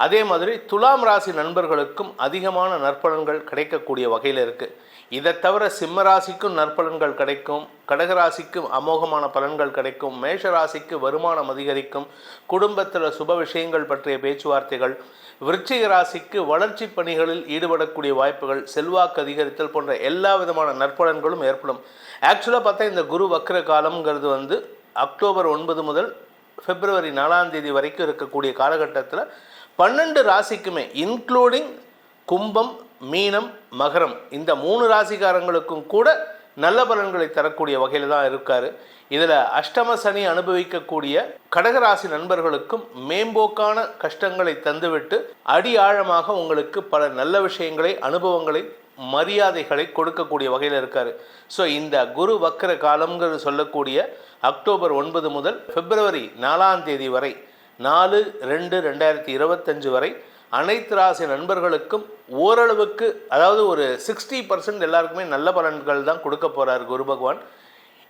அதே மாதிரி துலாம் ராசி நண்பர்களுக்கும் அதிகமான நற்பலன்கள் கிடைக்கக்கூடிய வகையில் இருக்குது இதை தவிர சிம்ம ராசிக்கும் நற்பலன்கள் கிடைக்கும் கடகராசிக்கும் அமோகமான பலன்கள் கிடைக்கும் மேஷ ராசிக்கு வருமானம் அதிகரிக்கும் குடும்பத்தில் சுப விஷயங்கள் பற்றிய பேச்சுவார்த்தைகள் விருச்சிக ராசிக்கு வளர்ச்சி பணிகளில் ஈடுபடக்கூடிய வாய்ப்புகள் செல்வாக்கு அதிகரித்தல் போன்ற எல்லா விதமான நற்பலன்களும் ஏற்படும். ஆக்சுவலாக பார்த்தா இந்த குரு வக்ர காலம்ங்கிறது வந்து அக்டோபர் ஒன்பது முதல் பிப்ரவரி நாலாம் தேதி வரைக்கும் இருக்கக்கூடிய காலகட்டத்தில் பன்னெண்டு ராசிக்குமே இன்க்ளூடிங் கும்பம் மீனம் மகரம் இந்த மூணு ராசிக்காரங்களுக்கும் கூட நல்ல பலன்களை தரக்கூடிய வகையில் தான் இருக்கார். இதில் அஷ்டம சனி அனுபவிக்கக்கூடிய கடகராசி நண்பர்களுக்கும் மேம்போக்கான கஷ்டங்களை தந்துவிட்டு அடி ஆழமாக உங்களுக்கு பல நல்ல விஷயங்களை அனுபவங்களை மரியாதைகளை கொடுக்கக்கூடிய வகையில் இருக்கார். ஸோ இந்த குரு வக்கர காலம்ங்கிறது சொல்லக்கூடிய அக்டோபர் ஒன்பது முதல் பிப்ரவரி நாலாம் தேதி வரை நாலு ரெண்டு ரெண்டாயிரத்தி இருபத்தஞ்சு வரை அனைத்து ராசி நண்பர்களுக்கும் ஓரளவுக்கு அதாவது ஒரு சிக்ஸ்டி பர்சன்ட் எல்லாருக்குமே நல்ல பலன்கள் தான் கொடுக்க போகிறார் குரு பகவான்.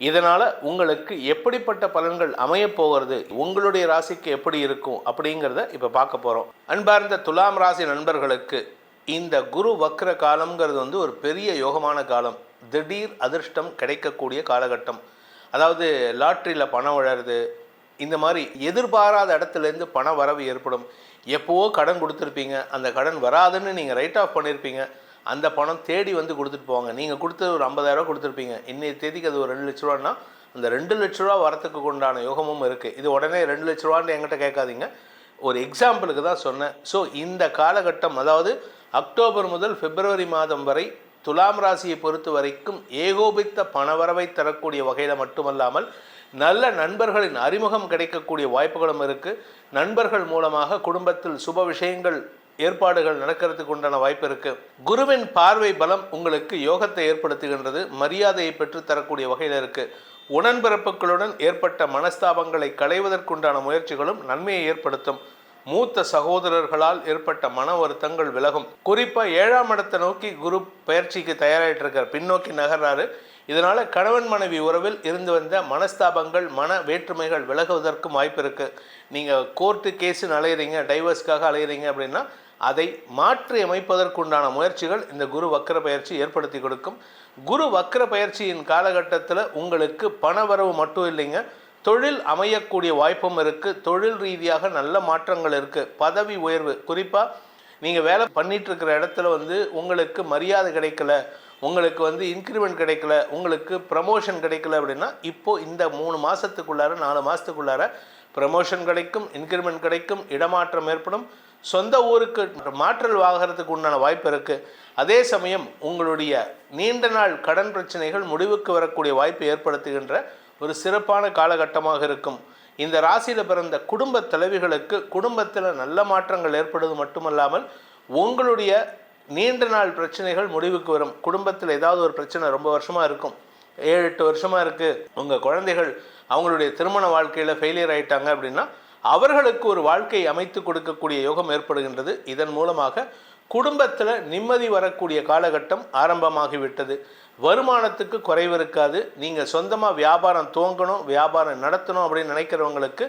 இதனால் உங்களுக்கு எப்படிப்பட்ட பலன்கள் அமையப் போகிறது உங்களுடைய ராசிக்கு எப்படி இருக்கும் அப்படிங்கிறத இப்போ பார்க்க போகிறோம் அன்பார்ந்த துலாம் ராசி நண்பர்களுக்கு இந்த குரு வக்ர காலம்ங்கிறது வந்து ஒரு பெரிய யோகமான காலம். திடீர் அதிர்ஷ்டம் கிடைக்கக்கூடிய காலகட்டம். அதாவது லாட்ரியில் பணம் வளருது இந்த மாதிரி எதிர்பாராத இடத்துலேருந்து பண வரவு ஏற்படும். எப்போவோ கடன் கொடுத்துருப்பீங்க. அந்த கடன் வராதுன்னு நீங்கள் ரைட் ஆஃப் பண்ணியிருப்பீங்க அந்த பணம் தேடி வந்து கொடுத்துட்டு போவாங்க. நீங்கள் கொடுத்தது ஒரு ஐம்பதாயிரரூவா கொடுத்துருப்பீங்க. இன்னைய தேதிக்கு அது ஒரு ரெண்டு லட்ச ரூபான்னா அந்த ரெண்டு லட்ச ரூபா வரத்துக்கு உண்டான யோகமும் இருக்குது இது உடனே ரெண்டு லட்ச ரூபான்னு என்கிட்ட கேட்காதீங்க. ஒரு எக்ஸாம்பிளுக்கு தான் சொன்னேன். ஸோ இந்த காலகட்டம் அதாவது அக்டோபர் முதல் பிப்ரவரி மாதம் வரை துலாம் ராசியை பொறுத்த வரைக்கும் ஏகோபித்த பணவரவை தரக்கூடிய வகையில் மட்டுமல்லாமல் நல்ல நண்பர்களின் அறிமுகம் கிடைக்கக்கூடிய வாய்ப்புகளும் இருக்குது நண்பர்கள் மூலமாக குடும்பத்தில் சுப விஷயங்கள் ஏற்பாடுகள் நடக்கிறதுக்கு உண்டான வாய்ப்பு இருக்கு. குருவின் பார்வை பலம் உங்களுக்கு யோகத்தை ஏற்படுத்துகின்றது மரியாதையை பெற்று தரக்கூடிய வகையில் இருக்கு. உடன்பிறப்புகளுடன் ஏற்பட்ட மனஸ்தாபங்களை களைவதற்குண்டான முயற்சிகளும் நன்மையை ஏற்படுத்தும். மூத்த சகோதரர்களால் ஏற்பட்ட மன வருத்தங்கள் விலகும். குறிப்பாக ஏழாம் இடத்தை நோக்கி குரு பயிற்சிக்கு தயாராகிட்டு இருக்கார் பின்னோக்கி நகர்றாரு. இதனால் கணவன் மனைவி உறவில் இருந்து வந்த மனஸ்தாபங்கள் மன வேற்றுமைகள் விலகுவதற்கும் வாய்ப்பு இருக்குது நீங்கள் கோர்ட்டு கேஸுன்னு அலையிறீங்க டைவர்ஸ்க்காக அலையிறீங்க அப்படின்னா அதை மாற்றி அமைப்பதற்குண்டான முயற்சிகள் இந்த குரு வக்கர பயிற்சி ஏற்படுத்தி கொடுக்கும். குரு வக்கர பயிற்சியின் காலகட்டத்தில் உங்களுக்கு பணவரவு மட்டும் இல்லைங்க. தொழில் அமையக்கூடிய வாய்ப்பும் இருக்குது தொழில் ரீதியாக நல்ல மாற்றங்கள் இருக்குது பதவி உயர்வு குறிப்பாக நீங்கள் வேலை பண்ணிகிட்ருக்கிற இடத்துல வந்து உங்களுக்கு மரியாதை கிடைக்கல உங்களுக்கு வந்து இன்க்ரிமெண்ட் கிடைக்கல உங்களுக்கு ப்ரமோஷன் கிடைக்கல அப்படின்னா இப்போது இந்த மூணு மாதத்துக்குள்ளார நாலு மாதத்துக்குள்ளார ப்ரமோஷன் கிடைக்கும் இன்க்ரிமெண்ட் கிடைக்கும் இடமாற்றம் ஏற்படும். சொந்த ஊருக்கு மாற்றல் வாகிறதுக்கு உண்டான வாய்ப்பு இருக்குது அதே சமயம் உங்களுடைய நீண்ட நாள் கடன் பிரச்சனைகள் முடிவுக்கு வரக்கூடிய வாய்ப்பு ஏற்படுத்துகின்ற ஒரு சிறப்பான காலகட்டமாக இருக்கும். இந்த ராசியில் பிறந்த குடும்ப தலைவிகளுக்கு குடும்பத்தில் நல்ல மாற்றங்கள் ஏற்படுவது மட்டுமல்லாமல் உங்களுடைய நீண்ட நாள் பிரச்சனைகள் முடிவுக்கு வரும். குடும்பத்தில் ஏதாவது ஒரு பிரச்சனை ரொம்ப வருஷமாக இருக்கும். ஏழு எட்டு வருஷமாக இருக்குது உங்கள் குழந்தைகள் அவங்களுடைய திருமண வாழ்க்கையில் ஃபெயிலியர் ஆயிட்டாங்க அப்படின்னா அவர்களுக்கு ஒரு வாழ்க்கை அமைத்து கொடுக்கக்கூடிய யோகம் ஏற்படுகின்றது. இதன் மூலமாக குடும்பத்தில் நிம்மதி வரக்கூடிய காலகட்டம் ஆரம்பமாகிவிட்டது. வருமானத்துக்கு குறைவு இருக்காது. நீங்கள் சொந்தமாக வியாபாரம் துவங்கணும் வியாபாரம் நடத்தணும் அப்படின்னு நினைக்கிறவங்களுக்கு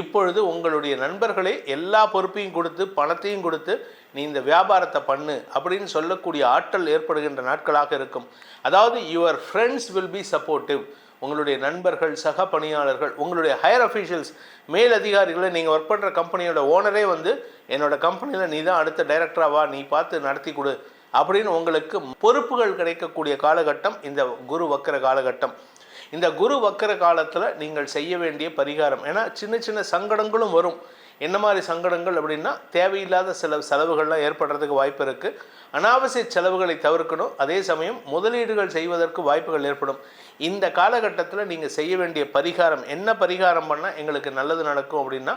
இப்பொழுது உங்களுடைய நண்பர்களே எல்லா பொறுப்பையும் கொடுத்து பணத்தையும் கொடுத்து நீ இந்த வியாபாரத்தை பண்ணு அப்படின்னு சொல்லக்கூடிய ஆற்றல் ஏற்படுகின்ற நாட்களாக இருக்கும். அதாவது your friends will be supportive உங்களுடைய நண்பர்கள் சக பணியாளர்கள் உங்களுடைய ஹையர் அஃபீஷியல்ஸ் மேல் அதிகாரிகளை நீங்கள் ஒர்க் பண்ணுற கம்பெனியோட ஓனரே வந்து என்னோட கம்பெனியில் நீ தான் அடுத்த டைரக்டராக வா நீ பார்த்து நடத்தி கொடு அப்படின்னு உங்களுக்கு பொறுப்புகள் கிடைக்கக்கூடிய காலகட்டம் இந்த குரு வக்கர காலகட்டம். இந்த குரு வக்கர காலத்தில் நீங்கள் செய்ய வேண்டிய பரிகாரம். ஏன்னா சின்ன சின்ன சங்கடங்களும் வரும். என்ன மாதிரி சங்கடங்கள் அப்படின்னா தேவையில்லாத சில செலவுகள்லாம் ஏற்படுறதுக்கு வாய்ப்பு இருக்குது அனாவசிய செலவுகளை தவிர்க்கணும். அதே சமயம் முதலீடுகள் செய்வதற்கு வாய்ப்புகள் ஏற்படும். இந்த காலகட்டத்தில் நீங்கள் செய்ய வேண்டிய பரிகாரம் என்ன பரிகாரம் பண்ணால் எங்களுக்கு நல்லது நடக்கும் அப்படின்னா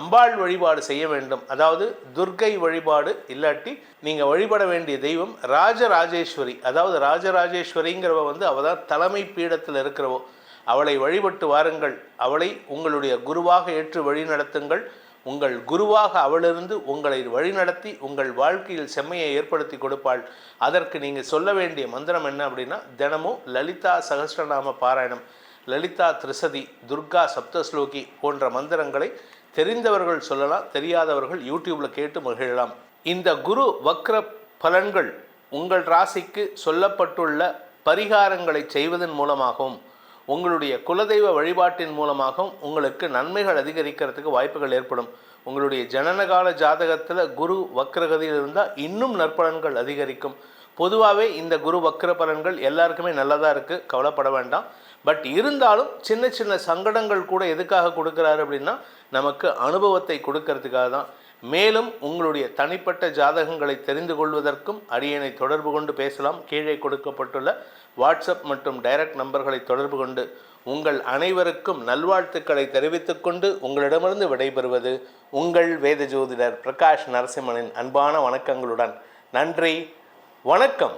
அம்பாள் வழிபாடு செய்ய வேண்டும். அதாவது துர்க்கை வழிபாடு இல்லாட்டி நீங்கள் வழிபட வேண்டிய தெய்வம் ராஜராஜேஸ்வரி. அதாவது ராஜராஜேஸ்வரிங்கிறவ வந்து அவள் தான் தலைமை பீடத்தில் இருக்கிறவோ. அவளை வழிபட்டு வாருங்கள். அவளை உங்களுடைய குருவாக ஏற்று வழி நடத்துங்கள் உங்கள் குருவாக அவளிருந்து உங்களை வழிநடத்தி உங்கள் வாழ்க்கையில் செம்மையை ஏற்படுத்தி கொடுப்பாள். அதற்கு நீங்கள் சொல்ல வேண்டிய மந்திரம் என்ன அப்படின்னா தினமும் லலிதா சகஸ்ரநாம பாராயணம் லலிதா திரிசதி துர்கா சப்தஸ்லோகி போன்ற மந்திரங்களை தெரிந்தவர்கள் சொல்லலாம் தெரியாதவர்கள் யூடியூப்பில் கேட்டு மகிழலாம். இந்த குரு வக்ர பலன்கள் உங்கள் ராசிக்கு சொல்லப்பட்டுள்ள பரிகாரங்களை செய்வதன் மூலமாகவும் உங்களுடைய குலதெய்வ வழிபாட்டின் மூலமாகவும் உங்களுக்கு நன்மைகள் அதிகரிக்கிறதுக்கு வாய்ப்புகள் ஏற்படும். உங்களுடைய ஜனனகால ஜாதகத்தில் குரு வக்ரகதியில் இருந்தால் இன்னும் நற்பலன்கள் அதிகரிக்கும். பொதுவாகவே இந்த குரு வக்ர பலன்கள் எல்லாருக்குமே நல்லதாக இருக்குது கவலைப்பட வேண்டாம். பட் இருந்தாலும் சின்ன சின்ன சங்கடங்கள் கூட எதுக்காக கொடுக்குறாரு அப்படின்னா நமக்கு அனுபவத்தை கொடுக்கறதுக்காக தான். மேலும் உங்களுடைய தனிப்பட்ட ஜாதகங்களை தெரிந்து கொள்வதற்கும் அரியணை தொடர்பு கொண்டு பேசலாம். கீழே கொடுக்கப்பட்டுள்ள வாட்ஸ்அப் மற்றும் டைரக்ட் நம்பர்களை தொடர்பு கொண்டு உங்கள் அனைவருக்கும் நல்வாழ்த்துக்களை தெரிவித்துக்கொண்டு உங்களிடமிருந்து விடைபெறுவது உங்கள் வேத ஜோதிடர் பிரகாஷ் நரசிம்மனின் அன்பான வணக்கங்களுடன். நன்றி. வணக்கம்.